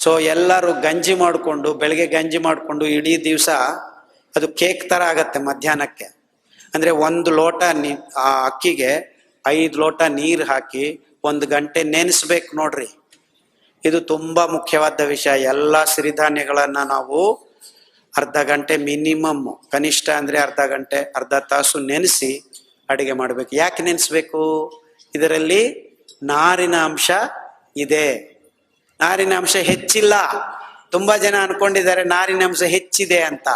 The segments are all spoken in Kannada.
ಸೊ ಎಲ್ಲರೂ ಗಂಜಿ ಮಾಡಿಕೊಂಡು, ಬೆಳಗ್ಗೆ ಗಂಜಿ ಮಾಡಿಕೊಂಡು ಇಡೀ ದಿವಸ ಅದು ಕೇಕ್ ಥರ ಆಗತ್ತೆ ಮಧ್ಯಾಹ್ನಕ್ಕೆ. ಅಂದರೆ ಒಂದು ಲೋಟ ನೀ, ಆ ಅಕ್ಕಿಗೆ ಐದು ಲೋಟ ನೀರು ಹಾಕಿ ಒಂದು ಗಂಟೆ ನೆನೆಸ್ಬೇಕು ನೋಡ್ರಿ. ಇದು ತುಂಬಾ ಮುಖ್ಯವಾದ ವಿಷಯ. ಎಲ್ಲ ಸಿರಿಧಾನ್ಯಗಳನ್ನು ನಾವು ಅರ್ಧ ಗಂಟೆ ಮಿನಿಮಮ್, ಕನಿಷ್ಠ ಅಂದ್ರೆ ಅರ್ಧ ಗಂಟೆ, ಅರ್ಧ ತಾಸು ನೆನೆಸಿ ಅಡಿಗೆ ಮಾಡಬೇಕು. ಯಾಕೆ ನೆನೆಸ್ಬೇಕು? ಇದರಲ್ಲಿ ನಾರಿನ ಅಂಶ ಇದೆ. ನಾರಿನ ಅಂಶ ಹೆಚ್ಚಿಲ್ಲ. ತುಂಬಾ ಜನ ಅನ್ಕೊಂಡಿದ್ದಾರೆ ನಾರಿನ ಅಂಶ ಹೆಚ್ಚಿದೆ ಅಂತ.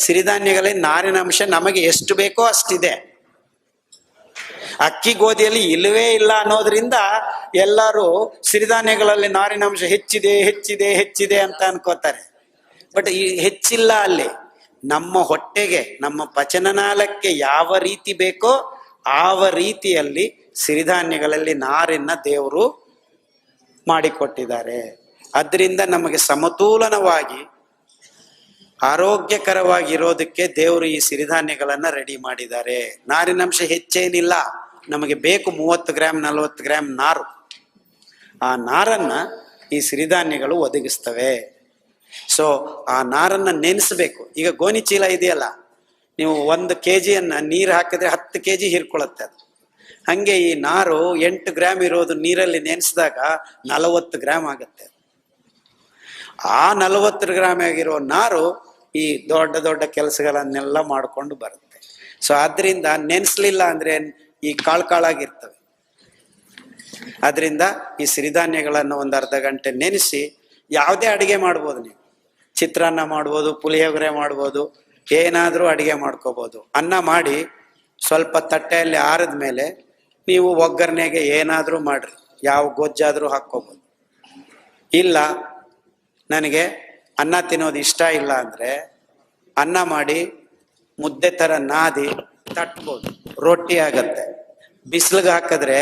ಸಿರಿಧಾನ್ಯಗಳಲ್ಲಿ ನಾರಿನ ಅಂಶ ನಮಗೆ ಎಷ್ಟು ಬೇಕೋ ಅಷ್ಟಿದೆ. ಅಕ್ಕಿ ಗೋಧಿಯಲ್ಲಿ ಇಲ್ಲವೇ ಇಲ್ಲ ಅನ್ನೋದ್ರಿಂದ ಎಲ್ಲರೂ ಸಿರಿಧಾನ್ಯಗಳಲ್ಲಿ ನಾರಿನಾಂಶ ಹೆಚ್ಚಿದೆ ಹೆಚ್ಚಿದೆ ಹೆಚ್ಚಿದೆ ಅಂತ ಅನ್ಕೋತಾರೆ. ಬಟ್ ಈ ಹೆಚ್ಚಿಲ್ಲ ಅಲ್ಲಿ. ನಮ್ಮ ಹೊಟ್ಟೆಗೆ, ನಮ್ಮ ಪಚನನಾಳಕ್ಕೆ ಯಾವ ರೀತಿ ಬೇಕೋ ಆವ ರೀತಿಯಲ್ಲಿ ಸಿರಿಧಾನ್ಯಗಳಲ್ಲಿ ನಾರಿನ ದೇವರು ಮಾಡಿಕೊಟ್ಟಿದ್ದಾರೆ. ಅದರಿಂದ ನಮಗೆ ಸಮತೋಲನವಾಗಿ, ಆರೋಗ್ಯಕರವಾಗಿರೋದಕ್ಕೆ ದೇವರು ಈ ಸಿರಿಧಾನ್ಯಗಳನ್ನು ರೆಡಿ ಮಾಡಿದ್ದಾರೆ. ನಾರಿನಂಶ ಹೆಚ್ಚೇನಿಲ್ಲ, ನಮಗೆ ಬೇಕು ಮೂವತ್ತು ಗ್ರಾಮ್ ನಲವತ್ತು ಗ್ರಾಮ್ ನಾರು. ಆ ನಾರನ್ನು ಈ ಸಿರಿಧಾನ್ಯಗಳು ಒದಗಿಸ್ತವೆ. ಸೊ ಆ ನಾರನ್ನು ನೆನೆಸಬೇಕು. ಈಗ ಗೋಣಿ ಚೀಲ ಇದೆಯಲ್ಲ, ನೀವು ಒಂದು ಕೆ ಜಿಯನ್ನು ನೀರು ಹಾಕಿದ್ರೆ ಹತ್ತು ಕೆ ಜಿ ಹೀರ್ಕೊಳ್ಳುತ್ತೆ ಅದು. ಹಂಗೆ ಈ ನಾರು ಎಂಟು ಗ್ರಾಮ್ ಇರೋದು ನೀರಲ್ಲಿ ನೆನೆಸಿದಾಗ ನಲವತ್ತು ಗ್ರಾಮ್ ಆಗುತ್ತೆ. ಆ ನಲವತ್ತು ಗ್ರಾಮ್ ಆಗಿರೋ ನಾರು ಈ ದೊಡ್ಡ ದೊಡ್ಡ ಕೆಲಸಗಳನ್ನೆಲ್ಲ ಮಾಡಿಕೊಂಡು ಬರುತ್ತೆ. ಸೊ ಆದ್ರಿಂದ ನೆನೆಸ್ಲಿಲ್ಲ ಅಂದ್ರೆ ಈ ಕಾಳು ಕಾಳಾಗಿರ್ತವೆ. ಅದರಿಂದ ಈ ಸಿರಿಧಾನ್ಯಗಳನ್ನು ಒಂದು ಅರ್ಧ ಗಂಟೆ ನೆನೆಸಿ ಯಾವುದೇ ಅಡುಗೆ ಮಾಡ್ಬೋದು ನೀವು. ಚಿತ್ರಾನ್ನ ಮಾಡ್ಬೋದು, ಪುಳಿಯೋಗರೆ ಮಾಡ್ಬೋದು, ಏನಾದರೂ ಅಡುಗೆ ಮಾಡ್ಕೋಬೋದು. ಅನ್ನ ಮಾಡಿ ಸ್ವಲ್ಪ ತಟ್ಟೆಯಲ್ಲಿ ಆರಿದ ಮೇಲೆ ನೀವು ಒಗ್ಗರಣೆಗೆ ಏನಾದರೂ ಮಾಡ್ರಿ. ಯಾವ ಗೊಜ್ಜಾದರೂ ಹಾಕ್ಕೋಬೋದು. ಇಲ್ಲ, ನನಗೆ ಅನ್ನ ತಿನ್ನೋದು ಇಷ್ಟ ಇಲ್ಲ ಅಂದರೆ ಅನ್ನ ಮಾಡಿ ಮುದ್ದೆ ಥರ ನಾದಿ ತಟ್ಬೋದು. ರೊಟ್ಟಿ ಆಗತ್ತೆ. ಬಿಸಿಲಿಗೆ ಹಾಕಿದ್ರೆ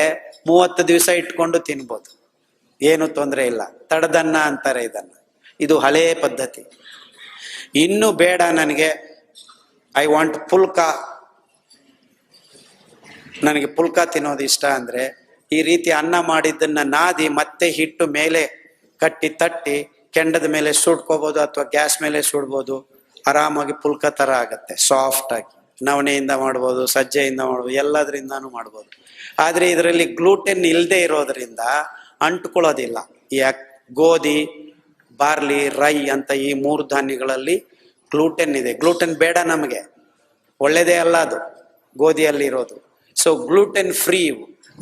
ಮೂವತ್ತು ದಿವಸ ಇಟ್ಕೊಂಡು ತಿನ್ಬೋದು. ಏನು ತೊಂದರೆ ಇಲ್ಲ. ತಡದನ್ನ ಅಂತಾರೆ ಇದನ್ನ. ಇದು ಹಳೆಯ ಪದ್ಧತಿ. ಇನ್ನು ಬೇಡ ನನಗೆ. ಐ ವಾಂಟ್ ಪುಲ್ಕ ನನಗೆ ಪುಲ್ಕ ತಿನ್ನೋದು ಇಷ್ಟ ಅಂದ್ರೆ ಈ ರೀತಿ ಅನ್ನ ಮಾಡಿದ್ದನ್ನು ನಾದಿ ಮತ್ತೆ ಹಿಟ್ಟು ಮೇಲೆ ಕಟ್ಟಿ ತಟ್ಟಿ ಕೆಂಡದ ಮೇಲೆ ಸುಡ್ಕೋಬಹುದು ಅಥವಾ ಗ್ಯಾಸ್ ಮೇಲೆ ಸುಡ್ಬೋದು. ಆರಾಮಾಗಿ ಪುಲ್ಕ ತರ ಆಗುತ್ತೆ ಸಾಫ್ಟ್ ಆಗಿ. ನವಣೆಯಿಂದ ಮಾಡ್ಬೋದು, ಸಜ್ಜೆಯಿಂದ ಮಾಡ್ಬೋದು, ಎಲ್ಲದರಿಂದನೂ ಮಾಡ್ಬೋದು. ಆದರೆ ಇದರಲ್ಲಿ ಗ್ಲೂಟೆನ್ ಇಲ್ಲದೆ ಇರೋದ್ರಿಂದ ಅಂಟ್ಕೊಳ್ಳೋದಿಲ್ಲ. ಈ ಗೋಧಿ, ಬಾರ್ಲಿ, ರೈ ಅಂತ ಈ ಮೂರು ಧಾನ್ಯಗಳಲ್ಲಿ ಗ್ಲೂಟೆನ್ ಇದೆ. ಗ್ಲೂಟೆನ್ ಬೇಡ ನಮಗೆ. ಒಳ್ಳೆಯದೇ ಅಲ್ಲ ಅದು. ಗೋಧಿಯಲ್ಲಿ ಇರೋದು. ಸೊ ಗ್ಲೂಟೆನ್ ಫ್ರೀ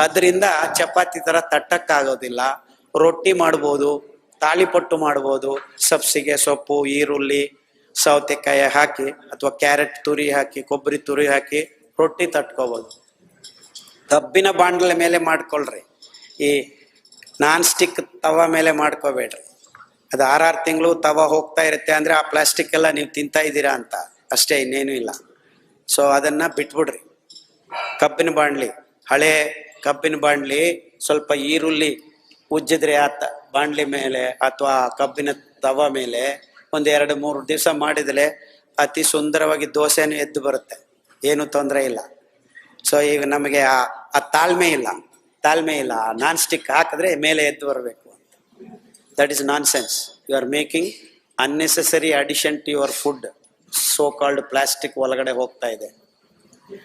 ಅದರಿಂದ ಚಪಾತಿ ತರ ತಟ್ಟಕ್ಕಾಗೋದಿಲ್ಲ. ರೊಟ್ಟಿ ಮಾಡ್ಬೋದು, ತಾಳಿಪಟ್ಟು ಮಾಡ್ಬೋದು, ಸಬ್ಸಿಗೆ ಸೊಪ್ಪು, ಈರುಳ್ಳಿ, ಸೌತೆಕಾಯಿ ಹಾಕಿ ಅಥವಾ ಕ್ಯಾರೆಟ್ ತುರಿ ಹಾಕಿ, ಕೊಬ್ಬರಿ ತುರಿ ಹಾಕಿ ರೊಟ್ಟಿ ತಟ್ಕೋಬೋದು. ಕಬ್ಬಿನ ಬಾಂಡ್ಲೆ ಮೇಲೆ ಮಾಡ್ಕೊಳ್ರಿ. ಈ ನಾನ್ ಸ್ಟಿಕ್ ತವ ಮೇಲೆ ಮಾಡ್ಕೋಬೇಡ್ರಿ. ಅದು ಆರಾರು ತಿಂಗಳು ತವ ಹೋಗ್ತಾ ಇರುತ್ತೆ ಅಂದ್ರೆ ಆ ಪ್ಲಾಸ್ಟಿಕ್ ಎಲ್ಲ ನೀವು ತಿಂತಾ ಇದ್ದೀರಾ ಅಂತ. ಅಷ್ಟೇ ಇನ್ನೇನು ಇಲ್ಲ. ಸೊ ಅದನ್ನ ಬಿಟ್ಬಿಡ್ರಿ. ಕಬ್ಬಿನ ಬಾಣ್ಲಿ, ಹಳೆ ಕಬ್ಬಿನ ಬಾಣ್ಲಿ, ಸ್ವಲ್ಪ ಈರುಳ್ಳಿ ಉಜ್ಜಿದ್ರೆ ಆ ಬಾಣ್ಲಿ ಮೇಲೆ ಅಥವಾ ಕಬ್ಬಿನ ತವ ಮೇಲೆ ಒಂದು ಎರಡು ಮೂರು ದಿವಸ ಮಾಡಿದ್ರೆ ಅತಿ ಸುಂದರವಾಗಿ ದೋಸೆನೂ ಎದ್ದು ಬರುತ್ತೆ. ಏನು ತೊಂದರೆ ಇಲ್ಲ. ಸೊ ಈಗ ನಮಗೆ ಆ ಆ ತಾಳ್ಮೆ ಇಲ್ಲ. ತಾಳ್ಮೆ ಇಲ್ಲ. ನಾನ್ ಸ್ಟಿಕ್ ಹಾಕಿದ್ರೆ ಮೇಲೆ ಎದ್ದು ಬರಬೇಕು ಅಂತ. That is nonsense you are making unnecessary addition to your food so called plastic ಒಳಗಡೆ ಹೋಗ್ತಾ ಇದೆ.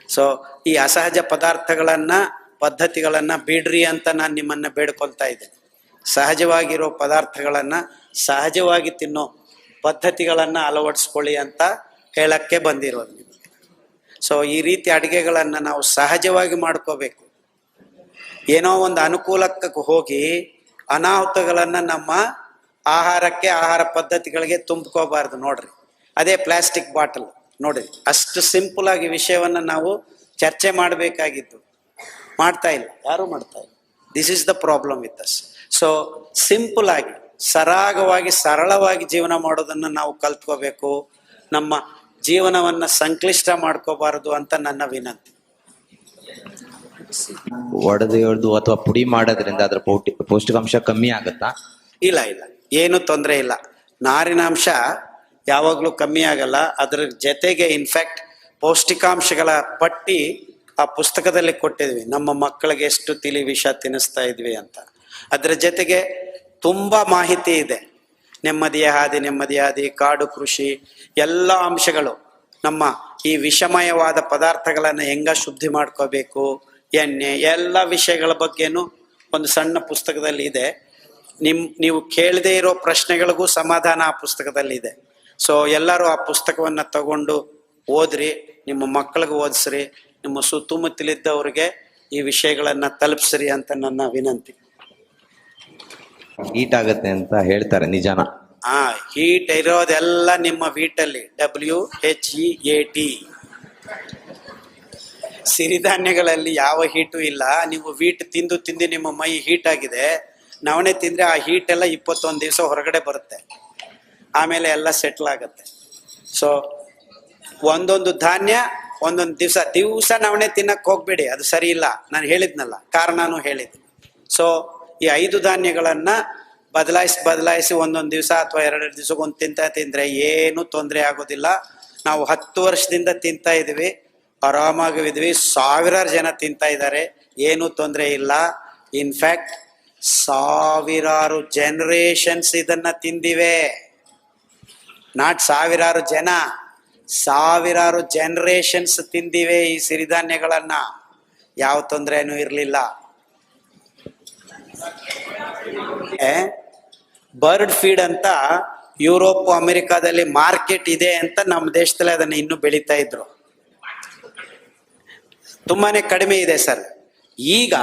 ಸೊ ಈ ಅಸಹಜ ಪದಾರ್ಥಗಳನ್ನ, ಪದ್ಧತಿಗಳನ್ನ ಬಿಡ್ರಿ ಅಂತ ನಾನು ನಿಮ್ಮನ್ನ ಬೇಡ್ಕೊಳ್ತಾ ಇದ್ದೇನೆ. ಸಹಜವಾಗಿರೋ ಪದಾರ್ಥಗಳನ್ನ ಸಹಜವಾಗಿ ತಿನ್ನೋ ಪದ್ಧತಿಗಳನ್ನ ಅಳವಡಿಸ್ಕೊಳ್ಳಿ ಅಂತ ಹೇಳಕ್ಕೆ ಬಂದಿರೋದು ನಿಮಗೆ. ಸೊ ಈ ರೀತಿ ಅಡಿಗೆಗಳನ್ನ ನಾವು ಸಹಜವಾಗಿ ಮಾಡ್ಕೋಬೇಕು. ಏನೋ ಒಂದು ಅನುಕೂಲಕ್ಕೆ ಹೋಗಿ ಅನಾಹುತಗಳನ್ನ ನಮ್ಮ ಆಹಾರಕ್ಕೆ, ಆಹಾರ ಪದ್ಧತಿಗಳಿಗೆ ತುಂಬ್ಕೋಬಾರ್ದು ನೋಡ್ರಿ. ಅದೇ ಪ್ಲಾಸ್ಟಿಕ್ ಬಾಟಲ್. ನೋಡ್ರಿ ಅಷ್ಟು ಸಿಂಪಲ್ ಆಗಿ ವಿಷಯವನ್ನ ನಾವು ಚರ್ಚೆ ಮಾಡಬೇಕಾಗಿತ್ತು. ಮಾಡ್ತಾ ಇಲ್ಲ ಯಾರು ಮಾಡ್ತಾ ಇಲ್ಲ. This is the problem with us so simple ಆಗಿ ಸರಾಗವಾಗಿ ಸರಳವಾಗಿ ಜೀವನ ಮಾಡೋದನ್ನ ನಾವು ಕಲ್ತ್ಕೋಬೇಕು. ನಮ್ಮ ಜೀವನವನ್ನ ಸಂಕ್ಲಿಷ್ಟ ಮಾಡ್ಕೋಬಾರದು ಅಂತ ನನ್ನ ವಿನಂತಿ. ಒಡೆದು ಅಥವಾ ಪುಡಿ ಮಾಡೋದ್ರಿಂದ ಅದ್ರ ಪೌಷ್ಟಿ ಪೌಷ್ಟಿಕಾಂಶ ಕಮ್ಮಿ ಆಗುತ್ತಾ? ಇಲ್ಲ ಇಲ್ಲ. ಏನು ತೊಂದರೆ ಇಲ್ಲ. ನಾರಿನಾಂಶ ಯಾವಾಗಲೂ ಕಮ್ಮಿ ಆಗಲ್ಲ. ಅದರ ಜೊತೆಗೆ ಇನ್ಫ್ಯಾಕ್ಟ್ ಪೌಷ್ಟಿಕಾಂಶಗಳ ಪಟ್ಟಿ ಆ ಪುಸ್ತಕದಲ್ಲಿ ಕೊಟ್ಟಿದ್ವಿ. ನಮ್ಮ ಮಕ್ಕಳಿಗೆ ಎಷ್ಟು ತಿಳಿ ವಿಷ ತಿನ್ನಿಸ್ತಾ ಇದ್ವಿ ಅಂತ. ಅದರ ಜೊತೆಗೆ ತುಂಬ ಮಾಹಿತಿ ಇದೆ. ನೆಮ್ಮದಿಯ ಹಾದಿ ನೆಮ್ಮದಿಯ ಹಾದಿ, ಕಾಡು ಕೃಷಿ, ಎಲ್ಲ ಅಂಶಗಳು. ನಮ್ಮ ಈ ವಿಷಮಯವಾದ ಪದಾರ್ಥಗಳನ್ನು ಹೆಂಗ ಶುದ್ಧಿ ಮಾಡ್ಕೋಬೇಕು, ಎಣ್ಣೆ, ಎಲ್ಲ ವಿಷಯಗಳ ಬಗ್ಗೆನೂ ಒಂದು ಸಣ್ಣ ಪುಸ್ತಕದಲ್ಲಿ ಇದೆ. ನಿಮ್, ನೀವು ಕೇಳದೇ ಇರೋ ಪ್ರಶ್ನೆಗಳಿಗೂ ಸಮಾಧಾನ ಆ ಪುಸ್ತಕದಲ್ಲಿ ಇದೆ. ಸೊ ಎಲ್ಲರೂ ಆ ಪುಸ್ತಕವನ್ನ ತಗೊಂಡು ಓದ್ರಿ ನಿಮ್ಮ ಮಕ್ಕಳಿಗೆ ಓದಿಸ್ರಿ ನಿಮ್ಮ ಸುತ್ತಮುತ್ತಲಿದ್ದವ್ರಿಗೆ ಈ ವಿಷಯಗಳನ್ನ ತಲುಪಿಸ್ರಿ ಅಂತ ನನ್ನ ವಿನಂತಿ. ಹೀಟ್ ಆಗುತ್ತೆ ಅಂತ ಹೇಳ್ತಾರೆ ನಿಜಾನ. ಆ ಹೀಟ್ ಇರೋದೆಲ್ಲ ನಿಮ್ಮ ವೀಟಲ್ಲಿ W H E A T ಸಿರಿಧಾನ್ಯಗಳಲ್ಲಿ ಯಾವ ಹೀಟು ಇಲ್ಲ ನೀವು ವೀಟ್ ತಿಂದು ತಿಂದು ನಿಮ್ಮ ಮೈ ಹೀಟ್ ಆಗಿದೆ ನವಣೆ ತಿಂದ್ರೆ ಆ ಹೀಟ್ ಎಲ್ಲ ಇಪ್ಪತ್ತೊಂದು ದಿವಸ ಹೊರಗಡೆ ಬರುತ್ತೆ. ಆಮೇಲೆ ಎಲ್ಲ ಸೆಟ್ಲ್ ಆಗುತ್ತೆ. ಸೊ ಒಂದೊಂದು ಧಾನ್ಯ, ಒಂದೊಂದು ದಿವಸ ದಿವಸ ನಾವೇ ತಿನ್ನಕ್ಕೆ ಹೋಗ್ಬೇಡಿ, ಅದು ಸರಿ ಇಲ್ಲ. ನಾನು ಹೇಳಿದ್ನಲ್ಲ, ಕಾರಣನೂ ಹೇಳಿದ್ದೆ ಸೊ ಈ ಐದು ಧಾನ್ಯಗಳನ್ನು ಬದಲಾಯಿಸಿ ಬದಲಾಯಿಸಿ ಒಂದೊಂದು ದಿವಸ ಅಥವಾ ಎರಡೆರಡು ದಿವಸಕ್ಕೊಂದು ತಿಂತ ತಿಂದರೆ ಏನು ತೊಂದರೆ ಆಗೋದಿಲ್ಲ. ನಾವು ಹತ್ತು ವರ್ಷದಿಂದ ತಿಂತಾ ಇದ್ವಿ ಆರಾಮಾಗಿದ್ವಿ ಸಾವಿರಾರು ಜನ ತಿಂತಾ ಇದ್ದಾರೆ, ಏನು ತೊಂದರೆ ಇಲ್ಲ. ಇನ್ಫ್ಯಾಕ್ಟ್ ಸಾವಿರಾರು ಜನರೇಷನ್ಸ್ ಇದನ್ನ ತಿಂದಿವೆ. ನಾಟ್ ಸಾವಿರಾರು ಜನ, ಸಾವಿರಾರು ಜನರೇಷನ್ಸ್ ತಿಂದಿವೆ ಈ ಸಿರಿಧಾನ್ಯಗಳನ್ನ. ಯಾವ ತೊಂದರೆನೂ ಇರಲಿಲ್ಲ. ಬರ್ಡ್ ಫೀಡ್ ಅಂತ ಯುರೋಪ್ ಅಮೆರಿಕಾದಲ್ಲಿ ಮಾರ್ಕೆಟ್ ಇದೆ ಅಂತ ನಮ್ಮ ದೇಶದಲ್ಲಿ ಅದನ್ನ ಇನ್ನೂ ಬೆಳೀತಾ ಇದ್ರು. ತುಂಬಾನೇ ಕಡಿಮೆ ಇದೆ ಸರ್. ಈಗ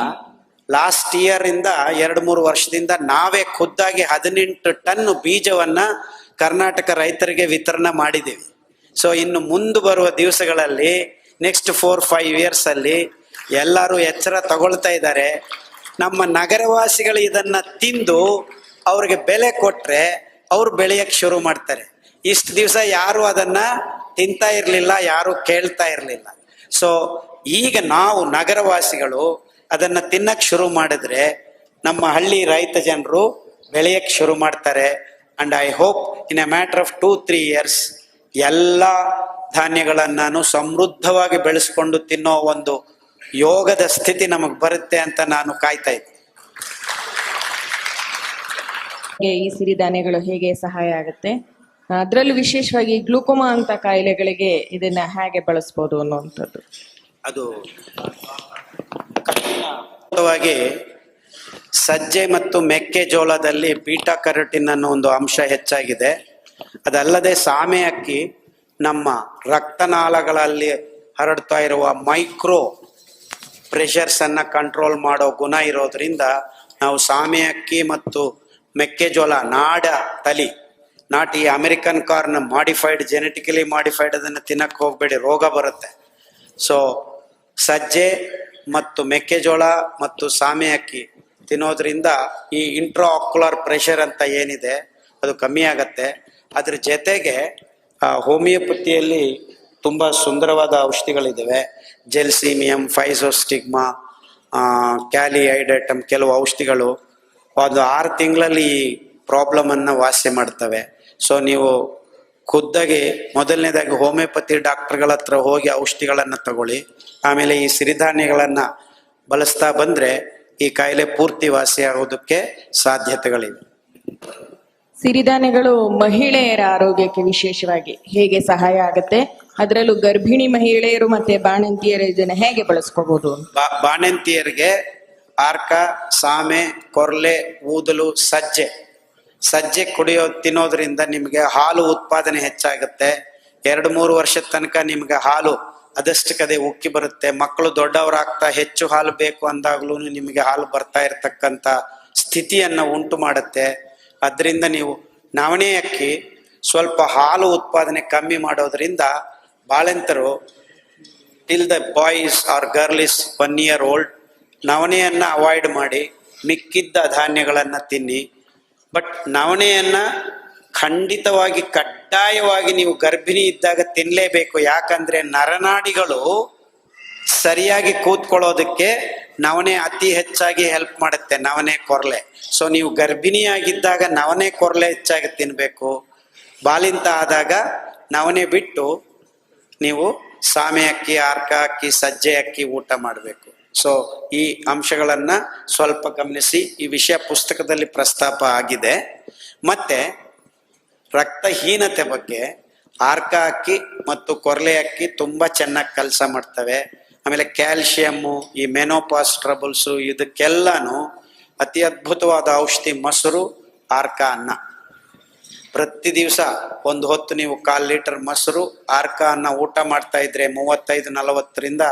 ಲಾಸ್ಟ್ ಇಯರ್ ಇಂದ ಎರಡು ಮೂರು ವರ್ಷದಿಂದ ನಾವೇ ಖುದ್ದಾಗಿ ಹದಿನೆಂಟು ಟನ್ ಬೀಜವನ್ನ ಕರ್ನಾಟಕ ರೈತರಿಗೆ ವಿತರಣೆ ಮಾಡಿದ್ದೀವಿ. ಸೊ ಇನ್ನು ಮುಂದೆ ಬರುವ ದಿವಸಗಳಲ್ಲಿ ನೆಕ್ಸ್ಟ್ ಫೋರ್ ಫೈವ್ ಇಯರ್ಸ್ ಅಲ್ಲಿ ಎಲ್ಲರೂ ಎಚ್ಚರ ತಗೊಳ್ತಾ ಇದ್ದಾರೆ. ನಮ್ಮ ನಗರವಾಸಿಗಳು ಇದನ್ನು ತಿಂದು ಅವ್ರಿಗೆ ಬೆಲೆ ಕೊಟ್ಟರೆ ಅವ್ರು ಬೆಳೆಯಕ್ಕೆ ಶುರು ಮಾಡ್ತಾರೆ. ಇಷ್ಟು ದಿವಸ ಯಾರು ಅದನ್ನು ತಿಂತಾ ಇರಲಿಲ್ಲ, ಯಾರು ಕೇಳ್ತಾ ಇರಲಿಲ್ಲ. ಸೊ ಈಗ ನಾವು ನಗರವಾಸಿಗಳು ಅದನ್ನು ತಿನ್ನಕ್ಕೆ ಶುರು ಮಾಡಿದ್ರೆ ನಮ್ಮ ಹಳ್ಳಿ ರೈತ ಜನರು ಬೆಳೆಯಕ್ಕೆ ಶುರು ಮಾಡ್ತಾರೆ. And I hope in a matter of two three years ಎಲ್ಲ ಧಾನ್ಯಗಳನ್ನ ಸಮೃದ್ಧವಾಗಿ ಬೆಳೆಸ್ಕೊಂಡು ತಿನ್ನೋ ಒಂದು ಯೋಗದ ಸ್ಥಿತಿ ನಮಗೆ ಬರುತ್ತೆ ಅಂತ ನಾನು ಕಾಯ್ತಾ ಇದ್ದೆ. ಈ ಸಿರಿಧಾನ್ಯಗಳು ಹೇಗೆ ಸಹಾಯ ಆಗುತ್ತೆ? ಅದರಲ್ಲೂ ವಿಶೇಷವಾಗಿ ಗ್ಲೂಕೋಮಾ ಅಂತ ಕಾಯಿಲೆಗಳಿಗೆ ಇದನ್ನ ಹೇಗೆ ಬಳಸ್ಬೋದು ಅನ್ನುವಂಥದ್ದು. ಅದು ಸಜ್ಜೆ ಮತ್ತು ಮೆಕ್ಕೆಜೋಳದಲ್ಲಿ ಬೀಟಾ ಕರೋಟಿನ್ ಅನ್ನೋ ಒಂದು ಅಂಶ ಹೆಚ್ಚಾಗಿದೆ. ಅದಲ್ಲದೆ ಸಾಮೆ ಅಕ್ಕಿ ನಮ್ಮ ರಕ್ತನಾಳಗಳಲ್ಲಿ ಹರಡ್ತಾ ಇರುವ ಮೈಕ್ರೋ ಪ್ರೆಷರ್ಸ್ ಅನ್ನ ಕಂಟ್ರೋಲ್ ಮಾಡೋ ಗುಣ ಇರೋದ್ರಿಂದ ನಾವು ಸಾಮೆ ಅಕ್ಕಿ ಮತ್ತು ಮೆಕ್ಕೆಜೋಳ ನಾಡ ತಲಿ, ನಾಟಿ American corn modified genetically modified ಅದನ್ನು ತಿನ್ನಕ್ಕೆ ಹೋಗ್ಬೇಡಿ, ರೋಗ ಬರುತ್ತೆ. ಸೊ ಸಜ್ಜೆ ಮತ್ತು ಮೆಕ್ಕೆಜೋಳ ಮತ್ತು ಸಾಮೆ ಅಕ್ಕಿ ತಿನ್ನೋದ್ರಿಂದ ಈ ಇಂಟ್ರಾ ಆಕ್ಯುಲರ್ ಪ್ರೆಷರ್ ಅಂತ ಏನಿದೆ, ಅದು ಕಮ್ಮಿ ಆಗತ್ತೆ. ಅದ್ರ ಜೊತೆಗೆ ಹೋಮಿಯೋಪತಿಯಲ್ಲಿ ತುಂಬ ಸುಂದರವಾದ ಔಷಧಿಗಳಿದ್ದಾವೆ ಜೆಲ್ಸೀಮಿಯಂ, ಫೈಸೋಸ್ಟಿಗ್ಮಾ ಕ್ಯಾಲಿ ಐಡೈಟಮ್ ಕೆಲವು ಔಷಧಿಗಳು. ಒಂದು ಆರು ತಿಂಗಳಲ್ಲಿ ಈ ಪ್ರಾಬ್ಲಮನ್ನು ವಾಸಿ ಮಾಡ್ತವೆ. ಸೊ, ನೀವು ಖುದ್ದಾಗಿ ಮೊದಲನೇದಾಗಿ ಹೋಮಿಯೋಪತಿ ಡಾಕ್ಟರ್ಗಳ ಹತ್ರ ಹೋಗಿ ಔಷಧಿಗಳನ್ನು ತಗೊಳ್ಳಿ. ಆಮೇಲೆ ಈ ಸಿರಿಧಾನ್ಯಗಳನ್ನು ಬಳಸ್ತಾ ಬಂದ್ರೆ ಈ ಕಾಯಿಲೆ ಪೂರ್ತಿ ವಾಸಿ ಆಗೋದಕ್ಕೆ ಸಾಧ್ಯತೆಗಳಿವೆ. ಸಿರಿಧಾನ್ಯಗಳು ಮಹಿಳೆಯರ ಆರೋಗ್ಯಕ್ಕೆ ವಿಶೇಷವಾಗಿ ಹೇಗೆ ಸಹಾಯ ಆಗುತ್ತೆ? ಅದರಲ್ಲೂ ಗರ್ಭಿಣಿ ಮಹಿಳೆಯರು ಮತ್ತೆ ಬಾಣಂತಿಯರ ಇದನ್ನ ಹೇಗೆ ಬಳಸ್ಕೋಬಹುದು ಬಾಣಂತಿಯರಿಗೆ ಆರ್ಕ ಸಾಮೆ ಕೊರ್ಲೆ ಊದಲು ಸಜ್ಜೆ. ಸಜ್ಜೆ ಕುಡಿಯೋ ತಿನ್ನೋದ್ರಿಂದ ನಿಮಗೆ ಹಾಲು ಉತ್ಪಾದನೆ ಹೆಚ್ಚಾಗುತ್ತೆ. ಎರಡು ಮೂರು ವರ್ಷದ ತನಕ ನಿಮಗೆ ಹಾಲು ಅದಷ್ಟಕ್ಕದೇ ಉಕ್ಕಿ ಬರುತ್ತೆ. ಮಕ್ಕಳು ದೊಡ್ಡವರಾಗ್ತಾ ಹೆಚ್ಚು ಹಾಲು ಬೇಕು ಅಂದಾಗ್ಲೂ ನಿಮಗೆ ಹಾಲು ಬರ್ತಾ ಇರತಕ್ಕಂಥ ಸ್ಥಿತಿಯನ್ನು ಉಂಟು ಮಾಡುತ್ತೆ. ಅದರಿಂದ ನೀವು ನವಣೆ ಅಕ್ಕಿ ಸ್ವಲ್ಪ ಹಾಲು ಉತ್ಪಾದನೆ ಕಮ್ಮಿ ಮಾಡೋದ್ರಿಂದ ಬಾಳೆಂತರು till the boys or girl is one year old ನವಣೆಯನ್ನು avoid ಮಾಡಿ ಮಿಕ್ಕಿದ್ದ ಧಾನ್ಯಗಳನ್ನು ತಿನ್ನಿ. ಬಟ್ ನವಣೆಯನ್ನು ಖಂಡಿತವಾಗಿ ಕಡ್ಡಾಯವಾಗಿ ನೀವು ಗರ್ಭಿಣಿ ಇದ್ದಾಗ ತಿನ್ನಲೇಬೇಕು ಯಾಕಂದ್ರೆ ನರನಾಡಿಗಳು ಸರಿಯಾಗಿ ಕೂತ್ಕೊಳ್ಳೋದಕ್ಕೆ ನವನೆ ಅತಿ ಹೆಚ್ಚಾಗಿ ಹೆಲ್ಪ್ ಮಾಡುತ್ತೆ, ನವನೆ ಕೊರಲೆ. ಸೊ ನೀವು ಗರ್ಭಿಣಿಯಾಗಿದ್ದಾಗ ನವನೆ ಕೊರಲೆ ಹೆಚ್ಚಾಗಿ ತಿನ್ನಬೇಕು ಬಾಲಿಂತ ಆದಾಗ ನವನೆ ಬಿಟ್ಟು ನೀವು ಸಾಮೆ ಅಕ್ಕಿ, ಆರ್ಕ ಅಕ್ಕಿ, ಸಜ್ಜೆ ಅಕ್ಕಿ ಊಟ ಮಾಡಬೇಕು. ಸೊ ಈ ಅಂಶಗಳನ್ನು ಸ್ವಲ್ಪ ಗಮನಿಸಿ. ಈ ವಿಷಯ ಪುಸ್ತಕದಲ್ಲಿ ಪ್ರಸ್ತಾಪ ಆಗಿದೆ. ಮತ್ತೆ ರಕ್ತಹೀನತೆ ಬಗ್ಗೆ ಆರ್ಕ ಅಕ್ಕಿ ಮತ್ತು ಕೊರಲೆ ಅಕ್ಕಿ ತುಂಬಾ ಚೆನ್ನಾಗಿ ಕೆಲಸ ಮಾಡ್ತವೆ. ಆಮೇಲೆ ಕ್ಯಾಲ್ಸಿಯಮ್ಮು ಈ ಮೆನೋಪಾಸ್ ಟ್ರಬಲ್ಸು ಇದಕ್ಕೆಲ್ಲಾನು ಅತಿ ಅದ್ಭುತವಾದ ಔಷಧಿ ಮೊಸರು ಆರ್ಕ ಅನ್ನ. ಪ್ರತಿ ದಿವಸ ಒಂದು ಹೊತ್ತು ನೀವು ಕಾಲ್ ಲೀಟರ್ ಮೊಸರು ಆರ್ಕ ಅನ್ನ ಊಟ ಮಾಡ್ತಾ ಇದ್ರೆ ಮೂವತ್ತೈದು, ನಲವತ್ತರಿಂದ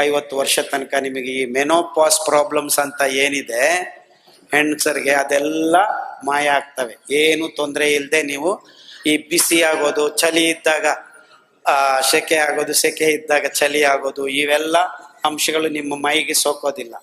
ಐವತ್ತು ವರ್ಷ ತನಕ ನಿಮಗೆ ಈ ಮೆನೋಪಾಸ್ ಪ್ರಾಬ್ಲಮ್ಸ್ ಅಂತ ಏನಿದೆ ಹೆಣ್ಸರಿಗೆ ಅದೆಲ್ಲ ಮಾಯ ಆಗ್ತವೆ. ಏನು ತೊಂದರೆ ಇಲ್ಲದೆ ನೀವು ಈ ಬಿಸಿ ಆಗೋದು, ಚಳಿ ಇದ್ದಾಗ, ಆ, ಸೆಕೆ ಆಗೋದು, ಸೆಕೆ ಇದ್ದಾಗ ಚಳಿ ಆಗೋದು, ಇವೆಲ್ಲ ಅಂಶಗಳು ನಿಮ್ಮ ಮೈಗೆ ಸೋಕೋದಿಲ್ಲ.